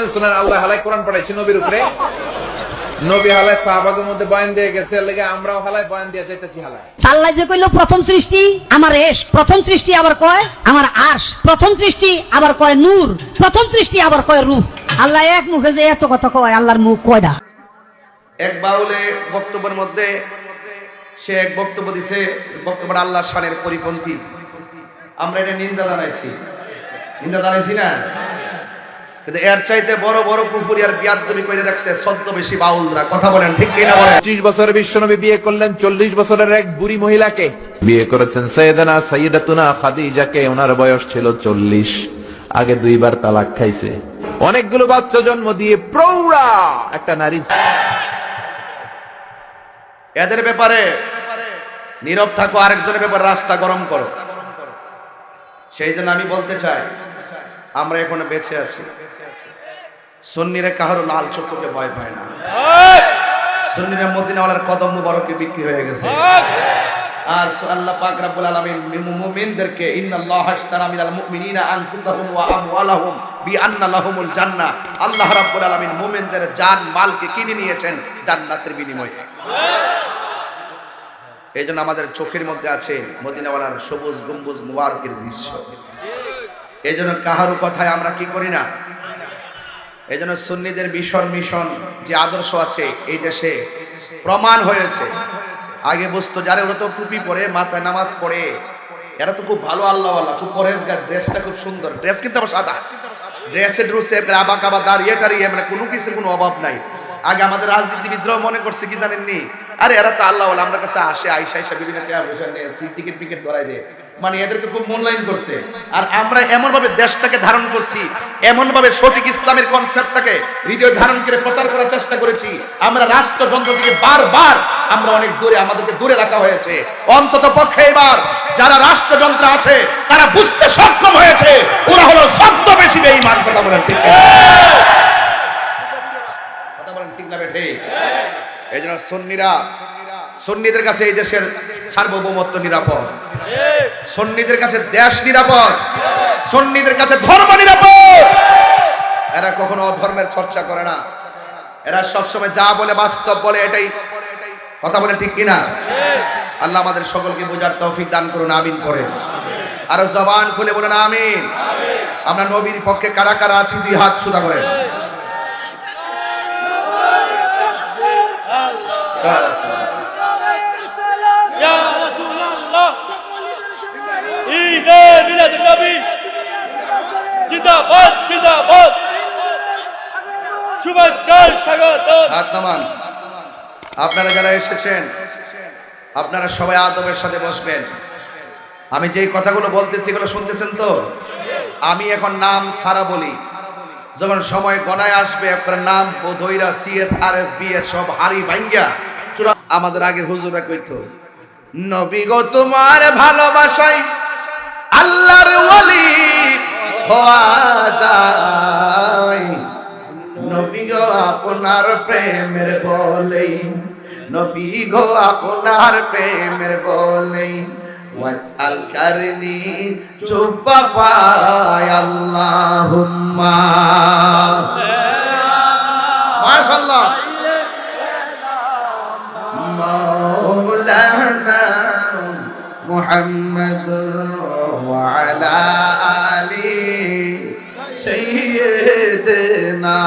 শুনবেন শুনেন আল্লাহ হালাই কোরআন পড়াইছে নবীর উপরে। নবী হালাই সাহাবাগের মধ্যে বয়ান দিয়ে গেছে লেগে আমরাও হালাই বয়ান দিয়ে যাইতেছি হালাই আল্লাহ যে কইলো প্রথম সৃষ্টি আমার এশ প্রথম সৃষ্টি আবার কয় আমার আশ প্রথম সৃষ্টি আবার কয় নূর প্রথম সৃষ্টি আবার কয় রূপ আল্লাহ এক মুখে যে এত কথা কয় আল্লাহর মুখ কয়টা এক বাউলে বক্তব্যের মধ্যে সে এক বক্তব্য দিছে বক্তব্যটা আল্লাহর শানের পরিপন্থী। আমরা এটা নিন্দা জানাইছি। নিন্দা জানাইছি না? কিন্তু এর চাইতে বড় বড় পুকুরি আর বিয়াদবি করে রাখছে সদ্য বেশি বাউলরা কথা বলেন ঠিক কিনা বলেন? পঁচিশ বছরের বিশ্বনবী বিয়ে করলেন চল্লিশ বছরের এক বুড়ি মহিলাকে। বিয়ে করেছেন সৈয়দনা সৈয়দাতুনা খাদিজাকে ওনার বয়স ছিল চল্লিশ। আগে দুইবার তালাক খাইছে। অনেকগুলো বাচ্চা জন্ম দিয়ে প্রৌঢ়া একটা নারী। এদের ব্যাপারে নীরব থাকো আরেকজনের ব্যাপারে রাস্তা গরম করো। সেই জন্য আমি বলতে চাই আমরা এখন বেঁচে আছি। সন্নিরে কাহারও লাল চক্ষুকে ভয় পায় না। সন্নিরে মদিনাওয়ালার কদম মুবারকে বিক্রি হয়ে গেছে। আল্লাহ জান, মালকে কিনে নিয়েছেন জান্নাতের বিনিময়ে। এই জন্য আমাদের চোখের মধ্যে আছে মদিনাওয়ালার সবুজ, গম্বুজ মুবারকের দৃশ্য। এই জন্য কাহারও কথায় আমরা কি করি না? এই জন্য সুন্নিদের মিশন মিশন যে আদর্শ আছে এই দেশে প্রমাণ হয়েছে। আগে বুঝতো যারা ওরা তো টুপি পরে, মাথায় নামাজ পড়ে। এরা তো খুব ভালো আল্লাহ আল্লাহ খুব পরেজগার ড্রেসটা খুব সুন্দর। ড্রেস কিন্তু আবার সাদা। ড্রেসের ড্রুসে রাবা কাবা দাঁড়িয়ে টাড়িয়ে মানে কোনো কিছু কোনো অভাব নাই। আগে আমাদের রাজনীতিবিদরাও মনে করছে, কি জানেননি? আরে এরা তো আল্লাহ আমরা কাছে আসে, আইসা আইসা বিভিন্ন টাকা পয়সা নিয়ে টিকিট টিকিট ধরাই দেয়। মানে এদেরকে খুব মূল্যায়ন করছে। আর আমরা এমন ভাবে দেশটাকে ধারণ করছি এমন ভাবে সঠিক ইসলামের কনসেপ্টটাকে হৃদয় ধারণ করে প্রচার করার চেষ্টা করেছি। আমরা রাষ্ট্রযন্ত্র থেকে বারবার আমরা অনেক দূরে, আমাদেরকে দূরে রাখা হয়েছে। অন্তত পক্ষে এবার যারা রাষ্ট্রযন্ত্র আছে, তারা বুঝতে সক্ষম হয়েছে। ওরা হলো শব্দ বেশি বেঈমান, কথা বলেন ঠিক না? বেঠে? এই জন্য সন্নিরা, সন্নিদের কাছে এই দেশের সার্বভৌমত্ব নিরাপদ। সন্নিদের কাছে দেশ নিরাপদ। সন্নিদের কাছে ধর্ম নিরাপদ। এরা কখনো অধর্মের চর্চা করে না। এরা সবসময় যা বলে বাস্তব বলে এটাই কথা বলে ঠিক কিনা? আল্লাহ আমাদের সকলকে বোঝার তৌফিক দান করুন, আমিন করে আরও জবান খুলে বলেন, আমিন। আমরা নবীর পক্ষে কারা কারা আছি, দুই হাত সুদা করে। জিন্দাবাদ জিন্দাবাদ। শুভেচ্ছার স্বাগত হাত নামান। আপনারা যারা এসেছেন, আপনারা সবাই আদবের সাথে বসবেন। আমি যেই কথাগুলো বলতেছি, এগুলো শুনতেছেন তো? আমি এখন নাম সারা বলি। যখন সময় গণায় আসবে, আপনার নাম বোধইরা সিএসআরএস বি এর সব হারি ভাঙ্গা। আমাদের আগের হুজুরা কইতো, নবী গো, তোমার ভালোবাসায় আল্লাহর ওয়ালি। হওয়া যায়। নবী গো, আপনার প্রেমের বলেই নবী গো, আপনার প্রেমের বলেই ওয়াসাল করনি চুব্বা পায় আল্লাহুম্মা। মাশাআল্লাহ। মাওলানা মুহাম্মদ ওয়া আলা সৈয়দনা।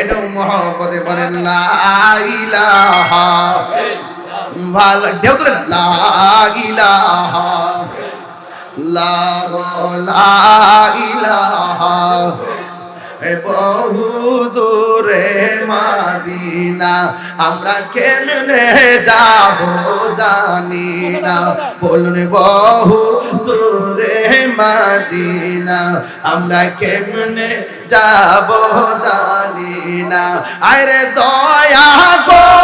এটো মহব্বতে বলেন লা ইলাহা ভালো ঢেউ তোলে লা ইলাহা লা ইলাহা বহু দূরে মাদিনা, আমরা কেমনে যাব জানি না। বলুন বহু দূরে মাদিনা, আমরা কেমনে যাব জানি না। আরে দয়া কর